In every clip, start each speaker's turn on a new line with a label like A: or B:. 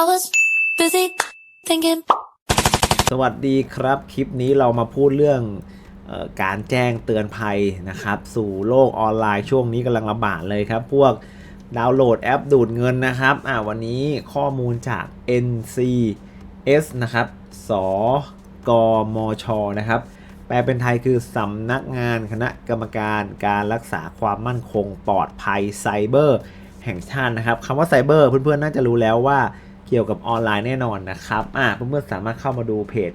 A: I was busy thinking.
B: สวัสดีครับ คลิปนี้เรามาพูดเรื่องออการแจ้งเตือนภัยนะครับ สู่โลกออนไลน์ช่วงนี้กำลังระบาดเลยครับ พวกดาวน์โหลดแอปดูดเงินนะครับอ่าวันนี้ข้อมูลจาก NCS นะครับ สกมช นะครับ แปลเป็นไทยคือสำนักงานคณะกรรมการการรักษาความมั่นคงปลอดภัยไซเบอร์แห่งชาตินะครับคำว่าไซเบอร์เพื่อนๆน่าจะรู้แล้วว่า เกี่ยวกับออนไลน์แน่นอนนะครับอ่าเพื่อนๆสามารถเข้ามาดูเพจ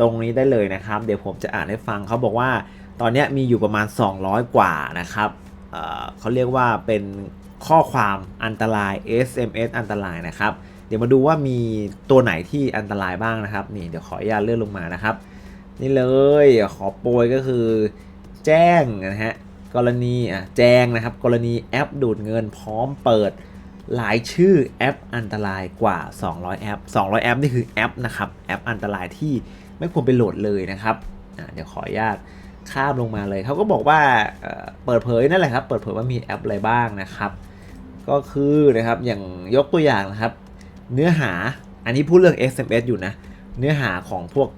B: ตรงนี้ได้เลยนะครับ เดี๋ยวผมจะอ่านให้ฟังเขาบอกว่า ตอนนี้มีอยู่ประมาณ 200 กว่านะครับเเขาเรียกว่าเป็นข้อความอันตราย SMS อันตรายนะครับ เดี๋ยวมาดูว่ามีตัวไหนที่อันตรายบ้างนะครับ นี่เดี๋ยวขออนุญาตเลื่อนลงมานะครับ นี่เลยขอโปรยก็คือ แจ้งนะฮะกรณีอะแจ้งนะครับ กรณีแอปดูดเงินพร้อมเปิด หลายชื่อแอปอันตรายกว่า 200 แอป 200 แอปนี่คือแอปนะครับแอปอันตรายที่ไม่ควรไปโหลดเลยนะครับเดี๋ยวขออนุญาตข้ามลงมาเลยเขาก็บอกว่าเปิดเผยนั่นแหละครับเปิดเผยว่ามีแอปอะไรบ้างนะครับ ก็คือนะครับอย่างยกตัวอย่างนะครับ เนื้อหาอันนี้พูดเรื่อง SMS อยู่นะ เนื้อหาของพวก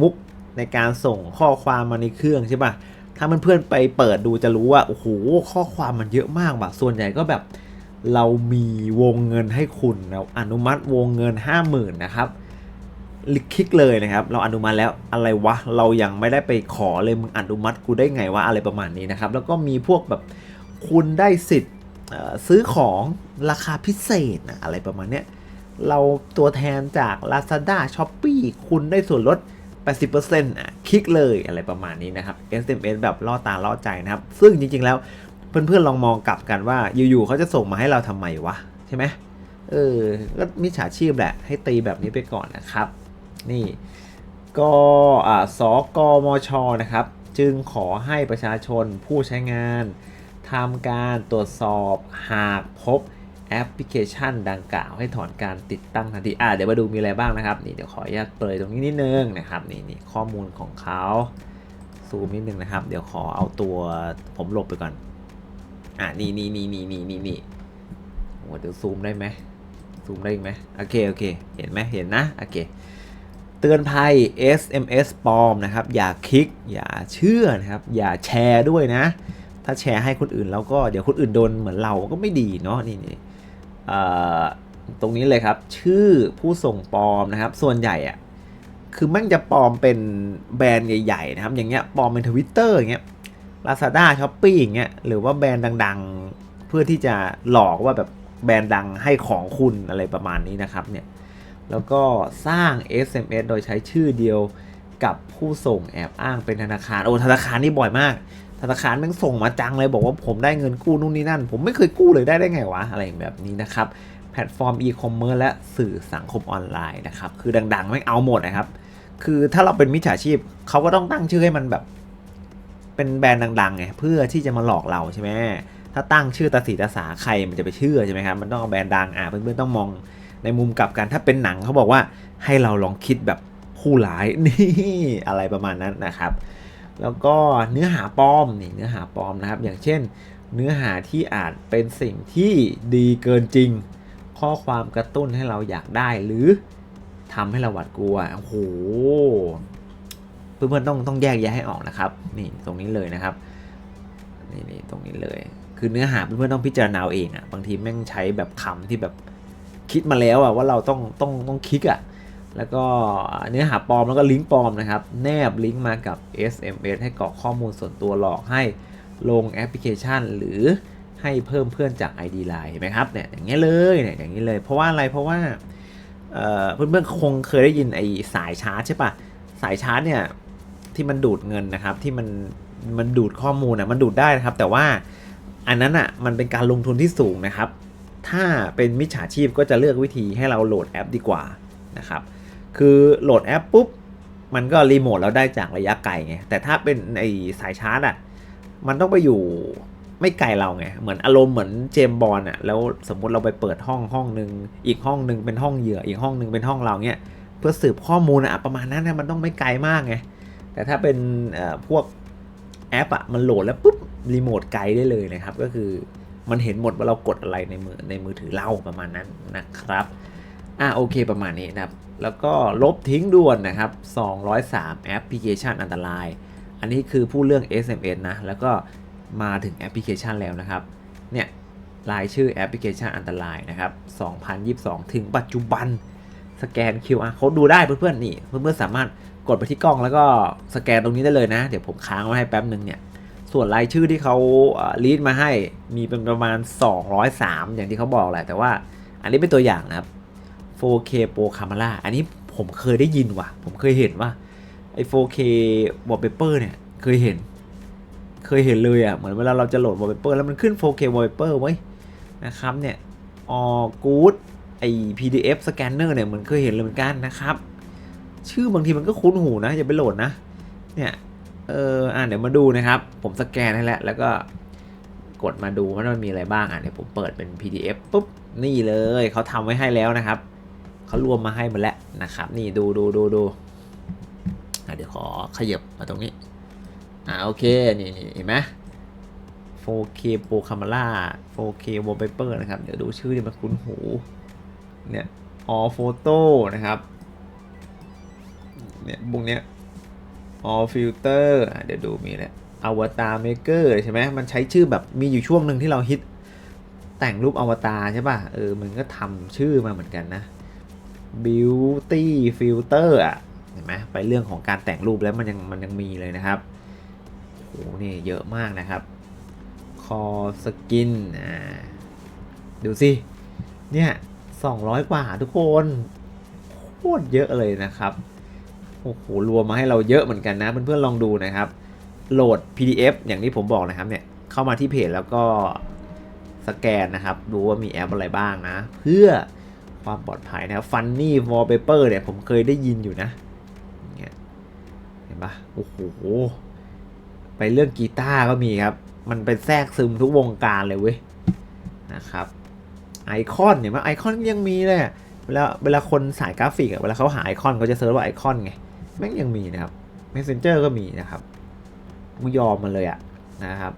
B: มุกในการส่งข้อความมาในเครื่องใช่ปะถ้าเพื่อนๆไปเปิดดูจะรู้ว่าโอ้โหข้อความมันเยอะมากว่ะส่วนใหญ่ก็แบบ เรามีวงเงินให้คุณเราอนุมัติวงเงิน 50,000นะครับคลิกเลยนะครับ เราอนุมัติแล้วอะไรวะ เรายังไม่ได้ไปขอเลยมึงอนุมัติกูได้ไงวะอะไรประมาณนี้นะครับ แล้วก็มีพวกแบบคุณได้สิทธิ์ซื้อของราคาพิเศษนะอะไรประมาณเนี้ยเราตัวแทนจาก Lazada s h o p e e คุณได้ส่วนลด 80%อะคลิกเลยอะไรประมาณนี้นะครับ SMS แบบล่อตาล่อใจนะครับ ซึ่งจริงๆแล้ว เพื่อนๆลองมองกลับกันว่าอยู่ๆเขาจะส่งมาให้เราทำไมวะใช่ไหมเออก็มิจฉาชีพแหละ ให้ตีแบบนี้ไปก่อนนะครับ นี่ก็อ่าสกมชนะครับ จึงขอให้ประชาชนผู้ใช้งานทำการตรวจสอบหากพบแอปพลิเคชันดังกล่าวให้ถอนการติดตั้งทันทีอ่าเดี๋ยวมาดูมีอะไรบ้างนะครับ นี่เดี๋ยวขออนุญาตเปิดตรงนี้นิดนึงนะครับนี่นี่ข้อมูลของเขาซูมนิดนึงนะครับ เดี๋ยวขอเอาตัวผมหลบไปก่อน อ่านี่นี่นี่นี่นี่นี่นี่โอ้เดี๋ยวซูมได้ไหมซูมได้อีกไหมโอเคโอเค เห็นไหมเห็นนะโอเคเตือนภัย SMS ปลอมนะครับ อย่าคลิก อย่าเชื่อนะครับ อย่าแชร์ด้วยนะ ถ้าแชร์ให้คนอื่นแล้วก็เดี๋ยวคนอื่นโดนเหมือนเราก็ไม่ดีเนาะนี่นี่ตรงนี้เลยครับ ชื่อผู้ส่งปลอมนะครับ ส่วนใหญ่อะคือมันจะปลอมเป็นแบรนด์ใหญ่ ๆ นะครับ อย่างเงี้ยปลอมเป็นทวิตเตอร์อย่างเงี้ย Lazada s h o p e e อย่างเงี้ยหรือว่าแบรนด์ดังๆ เพื่อที่จะหลอกว่าแบบแบรนด์ดังให้ของคุณอะไรประมาณนี้นะครับเนี่ยแล้วก็สร้าง SMS โดยใช้ชื่อเดียวกับผู้ส่งแอบอ้างเป็นธนาคารโอ้ธนาคารนี่บ่อยมาก ธนาคารแม่งส่งมาจังเลยบอกว่าผมได้เงินกู้นู่นนี่นั่น ผมไม่เคยกู้เลยได้ได้ไงวะอะไรแบบนี้นะครับแพลตฟอร์มอีคอมเมิร์ซและสื่อสังคมออนไลน์นะครับคือดังๆไม่งเอาหมดนะครับ คือถ้าเราเป็นมิจฉาชีพเขาก็ต้องตั้งชื่อให้มันแบบ เป็นแบรนด์ดังๆไงเพื่อที่จะมาหลอกเราใช่ไหมถ้าตั้งชื่อตาสีตาสาใครมันจะไปเชื่อใช่ไหมครับมันต้องเอาแบรนด์ดังอะเพื่อนๆต้องมองในมุมกลับกันถ้าเป็นหนังเขาบอกว่าให้เราลองคิดแบบผู้ร้ายนี่อะไรประมาณนั้นนะครับ แล้วก็เนื้อหาปลอมนี่เนื้อหาปลอมนะครับ อย่างเช่น เนื้อหาที่อาจเป็นสิ่งที่ดีเกินจริง ข้อความกระตุ้นให้เราอยากได้หรือทำให้เราหวาดกลัวโอ้โห เพื่อนๆต้องต้องแยกแยะให้ออกนะครับนี่ตรงนี้เลยนะครับนี่นี่ตรงนี้เลย คือเนื้อหาเพื่อนๆต้องพิจารณาเอาเองอะ่ะบางทีแม่งใช้แบบคำที่แบบคิดมาแล้วอะ่ะว่าเราต้องต้องต้องคลิกอะ่ะแล้วก็เนื้อหาปลอมแล้วก็ลิงก์ปลอมนะครับ แนบลิงก์มากับ SMS ให้กรอกข้อมูลส่วนตัวหลอกให้ลงแอปพลิเคชัน หรือให้เพิ่มเพื่อนจาก ID Line เห็นไหมครับเนี่ยอย่างเงี้ยเลยเนี่ยอย่างนี้เลย เพราะว่าอะไรเพราะว่าเอ่อเพื่อนๆคงเคยได้ยินไอ้สายชาร์จใช่ปะสายชาร์จเนี่ย ที่มันดูดเงินนะครับ ที่มันมันดูดข้อมูลนะมันดูดได้นะครับ แต่ว่าอันนั้นอะมันเป็นการลงทุนที่สูงนะครับ ถ้าเป็นมิจฉาชีพก็จะเลือกวิธีให้เราโหลดแอปดีกว่านะครับ คือโหลดแอปปุ๊บมันก็รีโมทเราได้จากระยะไกลไงแต่ถ้าเป็นไอสายชาร์จอะมันต้องไปอยู่ไม่ไกลเราไง เหมือนอารมณ์เหมือนเจมบอลอะแล้วสมมุติเราไปเปิดห้องห้องหนึ่งอีกห้องหนึ่งเป็นห้องเหยื่อ อีกห้องหนึ่งเป็นห้องเราเนี้ยเพื่อสืบข้อมูลอะประมาณนั้นนะมันต้องไม่ไกลมากไง แต่ถ้าเป็นพวกแอปอะมันโหลดแล้วปุ๊บรีโมทไกลได้เลยนะครับ ก็คือมันเห็นหมดว่าเรากดอะไรในมือในมือถือเราประมาณนั้นนะครับอะโอเคประมาณนี้นะครับ แล้วก็ลบทิ้งด่วนนะครับ 203 แอปพลิเคชันอันตราย อันนี้คือพูดเรื่อง SMS นะ แล้วก็มาถึงแอปพลิเคชันแล้วนะครับ เนี่ยรายชื่อแอปพลิเคชันอันตรายนะครับ 2022 ถึงปัจจุบัน สแกน QR code ดูได้เพื่อนๆนี่ เพื่อนๆสามารถ กดไปที่กล้องแล้วก็สแกนตรงนี้ได้เลยนะ เดี๋ยวผมค้างไว้ให้แป๊บหนึ่งเนี่ย ส่วนรายชื่อที่เขาลีดมาให้มีเป็นประมาณ 203 อย่างที่เขาบอกแหละ แต่ว่าอันนี้เป็นตัวอย่างนะครับ 4K Pro Camera อันนี้ผมเคยได้ยินว่ะ ผมเคยเห็นว่าไอ้ 4K Wallpaper เนี่ยเคยเห็น เคยเห็นเลยอะ เหมือนเวลาเราจะโหลด Wallpaper แล้วมันขึ้น 4K Wallpaper ไว้นะครับเนี่ย All Good ไอ้ PDF Scanner เนี่ยเหมือนเคยเห็นเลยเหมือนกันนะครับ ชื่อบางทีมันก็คุ้นหูนะอย่าไปโหลดนะ เนี่ยเอออะเดี๋ยวมาดูนะครับ ผมสแกนให้แล้วแล้วก็กดมาดูว่ามันมีอะไรบ้างอะเดี๋ยวผมเปิดเป็น PDF ปุ๊บนี่เลยเขาทำไว้ให้แล้วนะครับเขารวมมาให้หมดแล้วนะครับ นี่ดูดูดูดูอะเดี๋ยวขอขยับมาตรงนี้อ่าโอเคนี่นี่เห็นไหม 4K Pro Camera 4K Wallpaper นะครับ เดี๋ยวดูชื่อที่มันคุ้นหู เนี่ย All Photo นะครับ เนี่ยบุกเนี้ย All Filter เดี๋ยวดูมีแหละ Avatar Maker ใช่ไหมมันใช้ชื่อแบบมีอยู่ช่วงหนึ่งที่เราฮิตแต่งรูปอวตารใช่ป่ะ เออ มันก็ทำชื่อมาเหมือนกันนะ Beauty Filter อะ เห็นไหมไปเรื่องของการแต่งรูปแล้วมันยังมันยังมีเลยนะครับ โอ้โห นี่เยอะมากนะครับ คอสกิน อ่า ดูสิ เนี่ย200กว่าทุกคน โคตรเยอะเลยนะครับ โอ้โหรวมมาให้เราเยอะเหมือนกันนะ เพื่อนๆลองดูนะครับ โหลด PDF อย่างที่ผมบอกนะครับเนี่ยเข้ามาที่เพจแล้วก็สแกนนะครับ ดูว่ามีแอปอะไรบ้างนะ เพื่อความปลอดภัยนะครับ Funny Wallpaper เนี่ยผมเคยได้ยินอยู่นะเห็นปะโอ้โหไปเรื่องกีตาร์ก็มีครับ มันเป็นแทรกซึมทุกวงการเลยเว้ยนะครับไอคอนเนี่ยมันไอคอนยังมีเลยเวลาเวลาคนสายกราฟิกอะเวลาเขาหาไอคอนเขาจะเซิร์ชว่าไอคอนไง แม่งยังมีนะครับ Messenger ก็มีนะครับกูยอมมันเลยอะนะครับ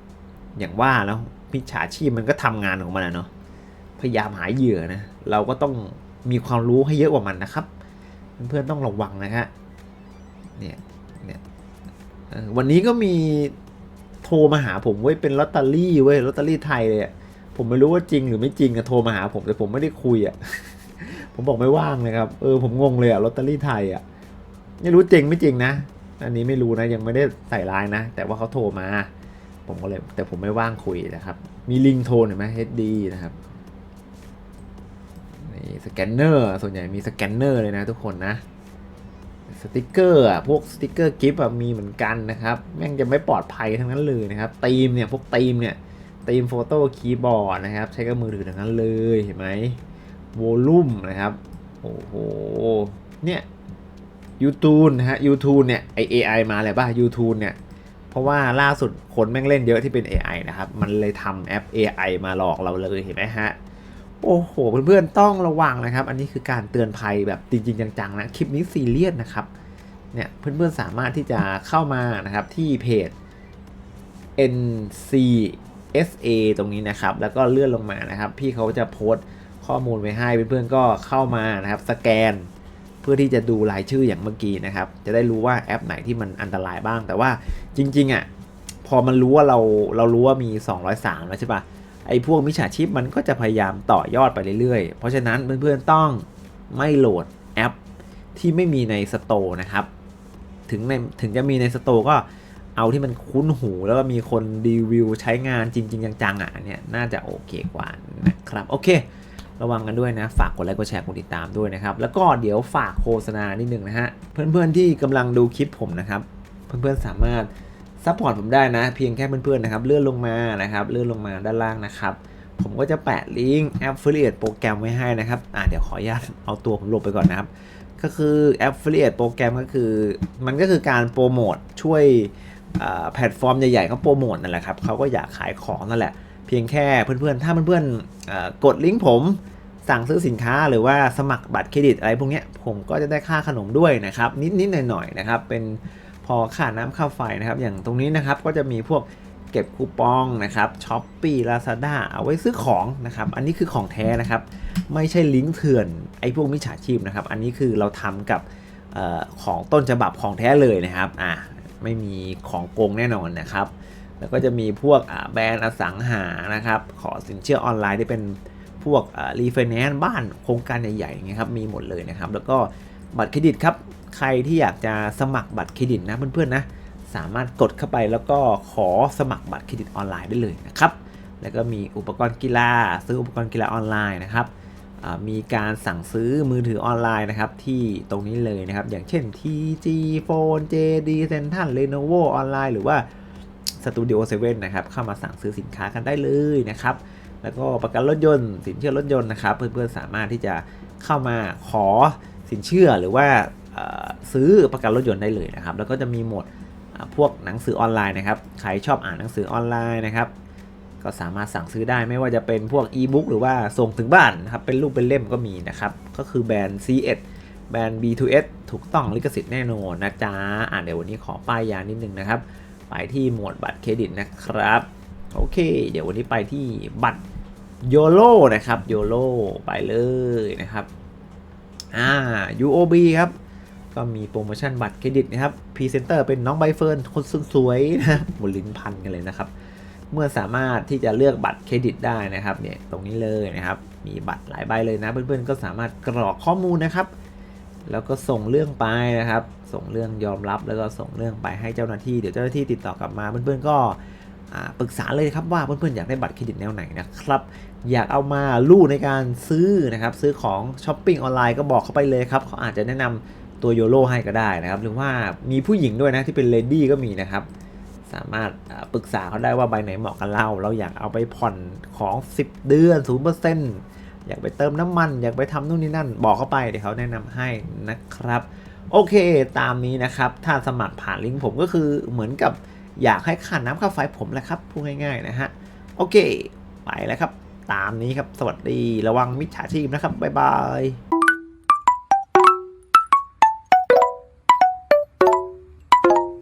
B: อย่างว่าแล้วพิชฉาชีพมันก็ทำงานของมันอะเนาะพยายามหาเหยื่อนะ เราก็ต้องมีความรู้ให้เยอะกว่ามันนะครับ เพื่อนๆต้องระวังนะฮะเนี่ยเนี่ยวันนี้ก็มีโทรมาหาผมเว้ยเป็นลอตเตอรี่เว้ยลอตเตอรี่ไทยเลยอะผมไม่รู้ว่าจริงหรือไม่จริงอะโทรมาหาผมแต่ผมไม่ได้คุยอะผมบอกไม่ว่างเลยครับเออผมงงเลยอะลอตเตอรี่ไทยอะ ไม่รู้จริงไม่จริงนะ อันนี้ไม่รู้นะยังไม่ได้ใส่ไลน์นะ แต่ว่าเขาโทรมา ผมก็เลยแต่ผมไม่ว่างคุยนะครับ มีลิงก์โทนเห็นไหม HD นะครับนี่สแกนเนอร์ส่วนใหญ่มีสแกนเนอร์เลยนะทุกคนนะสติกเกอร์อะพวกสติกเกอร์กิฟต์อะมีเหมือนกันนะครับแม่งจะไม่ปลอดภัยทั้งนั้นเลยนะครับตีมเนี่ยพวกตีมเนี่ยตีมโฟโต้คีย์บอร์ดนะครับ ใช้กับมือถือทั้งนั้นเลยเห็นไหมโวลลุ่มนะครับ โอ้โหเนี่ย ยูทูนนะฮะยูทูนเนี่ยไอ AI มาเลยป่ะยูทูนเนี่ย เพราะว่าล่าสุดคนแม่งเล่นเยอะที่เป็น AI นะครับ มันเลยทำแอป AI มาหลอกเราเลยเห็นไหมฮะ โอ้โห เพื่อนๆต้องระวังนะครับ อันนี้คือการเตือนภัยแบบจริง ๆ จังๆนะ คลิปนี้ซีเรียสนะครับ เนี่ยเพื่อนๆสามารถที่จะเข้ามานะครับที่เพจ NCSA ตรงนี้นะครับ แล้วก็เลื่อนลงมานะครับ พี่เขาจะโพสต์ข้อมูลไว้ให้เพื่อนๆก็เข้ามานะครับ สแกน เพื่อที่จะดูรายชื่ออย่างเมื่อกี้นะครับ จะได้รู้ว่าแอปไหนที่มันอันตรายบ้าง แต่ว่าจริงๆอะพอมันรู้ว่าเราเรารู้ว่ามี 203 แล้วใช่ปะไอ้พวกมิจฉาชีพมันก็จะพยายามต่อยอดไปเรื่อยๆ เพราะฉะนั้นเพื่อนๆต้องไม่โหลดแอปที่ไม่มีในสโตร์นะครับ ถึงในถึงจะมีในสโตร์ก็เอาที่มันคุ้นหูแล้วก็มีคนรีวิวใช้งานจริง ๆ จังๆอะเนี่ยน่าจะโอเคกว่านะครับ โอเค ระวังกันด้วยนะ ฝากกดไลค์กดแชร์กดติดตามด้วยนะครับ แล้วก็เดี๋ยวฝากโฆษณานิดนึงนะฮะ เพื่อนๆที่กำลังดูคลิปผมนะครับ เพื่อนๆสามารถซัพพอร์ตผมได้นะ เพียงแค่เพื่อนๆนะครับเลื่อนลงมานะครับเลื่อนลงมาด้านล่างนะครับผมก็จะแปะลิงก์ Affiliate โปรแกรมไว้ให้นะครับ อ่าเดี๋ยวขออนุญาตเอาตัวผมลงไปก่อนนะครับ ก็คือ Affiliate โปรแกรมก็คือ มันก็คือการโปรโมทช่วยแพลตฟอร์มใหญ่ๆเขาโปรโมทนั่นแหละครับเขาก็อยากขายของนั่นแหละ เพียงแค่เพื่อนๆ ถ้าเพื่อนๆอ่ากดลิงก์ผม สั่งซื้อสินค้าหรือว่าสมัครบัตรเครดิตอะไรพวกนี้ผมก็จะได้ค่าขนมด้วยนะครับ นิดๆหน่อยๆนะครับ เป็นพอค่าน้ำค่าไฟนะครับ อย่างตรงนี้นะครับก็จะมีพวกเก็บคูปองนะครับช้อปปี้ลาซาด้าเอาไว้ซื้อของนะครับ อันนี้คือของแท้นะครับ ไม่ใช่ลิงก์เถื่อนไอ้พวกมิจฉาชีพนะครับ อันนี้คือเราทำกับออของต้นฉบับของแท้เลยนะครับอะไม่มีของโกงแน่นอนนะครับ แล้วก็จะมีพวกแบรนด์อสังหานะครับ ขอสินเชื่อออนไลน์ที่เป็น พวกรีไฟแนนซ์บ้านโครงการใหญ่ๆอย่างเงี้ยครับมีหมดเลยนะครับ แล้วก็บัตรเครดิตครับ ใครที่อยากจะสมัครบัตรเครดิตนะเพื่อนๆนะสามารถกดเข้าไปแล้วก็ขอสมัครบัตรเครดิตออนไลน์ได้เลยนะครับ แล้วก็มีอุปกรณ์กีฬา ซื้ออุปกรณ์กีฬาออนไลน์นะครับมีการสั่งซื้อมือถือออนไลน์นะครับที่ตรงนี้เลยนะครับ อย่างเช่น TG Phone JD Central Lenovo ออนไลน์หรือว่า Studio 7 นะครับ เข้ามาสั่งซื้อสินค้ากันได้เลยนะครับ แล้วก็ประกันรถยนต์ สินเชื่อรถยนต์นะครับ เพื่อนๆสามารถที่จะเข้ามาขอสินเชื่อหรือว่าซื้อประกันรถยนต์ได้เลยนะครับ แล้วก็จะมีหมดพวกหนังสือออนไลน์นะครับ ใครชอบอ่านหนังสือออนไลน์นะครับ ก็สามารถสั่งซื้อได้ไม่ว่าจะเป็นพวกอีบุ๊กหรือว่าส่งถึงบ้านนะครับ เป็นรูปเป็นเล่มก็มีนะครับ ก็คือแบรนด์ C1 แบรนด์ B2S ถูกต้องลิขสิทธิ์แน่นอนนะจ๊ะ อ่าเดี๋ยววันนี้ขอป้ายยานิดนึงนะครับ ไปที่หมวดบัตรเครดิตนะครับ โอเค เดี๋ยววันนี้ไปที่บัตร โยโ o นะครับโยโ o ไปเลยนะครับอ่า UOB ครับ ก็มีโปรโมชั่นบัตรเครดิตนะครับพรีเซนเตอร์เป็นน้องใบเฟิร์นคนสวยๆนะหมดลิ้นพันกันเลยนะครับ เมื่อสามารถที่จะเลือกบัตรเครดิตได้นะครับเนี่ยตรงนี้เลยนะครับ มีบัตรหลายใบเลยนะ เพื่อนๆก็สามารถกรอกข้อมูลนะครับ แล้วก็ส่งเรื่องไปนะครับ ส่งเรื่องยอมรับแล้วก็ส่งเรื่องไปให้เจ้าหน้าที่เดี๋ยวเจ้าหน้าที่ติดต่อกลับมาเพื่อนๆก็อ่า ปรึกษาเลยครับว่าเพื่อนๆอยากได้บัตรเครดิตแนวไหนนะครับอยากเอามาลู่ในการซื้อนะครับซื้อของช้อปปิ้งออนไลน์ก็บอกเขาไปเลยครับเขาอาจจะแนะนำตัวโยโ o ให้ก็ได้นะครับ หรือว่ามีผู้หญิงด้วยนะที่เป็นเลดี้ก็มีนะครับสามารถปรึกษาเขาได้ว่าใบไหนเหมาะกับเราเราอยากเอาไปผ่อนของ 10 เดือน0%อยากไปเติมน้ำมัน อยากไปทำนู่นนี่นั่น บอกเขาไปเดี๋ยวเขาแนะนำให้นะครับ โอเค ตามนี้นะครับ ถ้าสมัครผ่านลิงก์ผมก็คือเหมือนกับ อยากให้ค่าน้ำค่าไฟผมแหละครับพูดง่ายๆนะฮะโอเค ไปแล้วครับ ตามนี้ครับสวัสดีระวังมิจฉาชีพนะครับบ๊ายบาย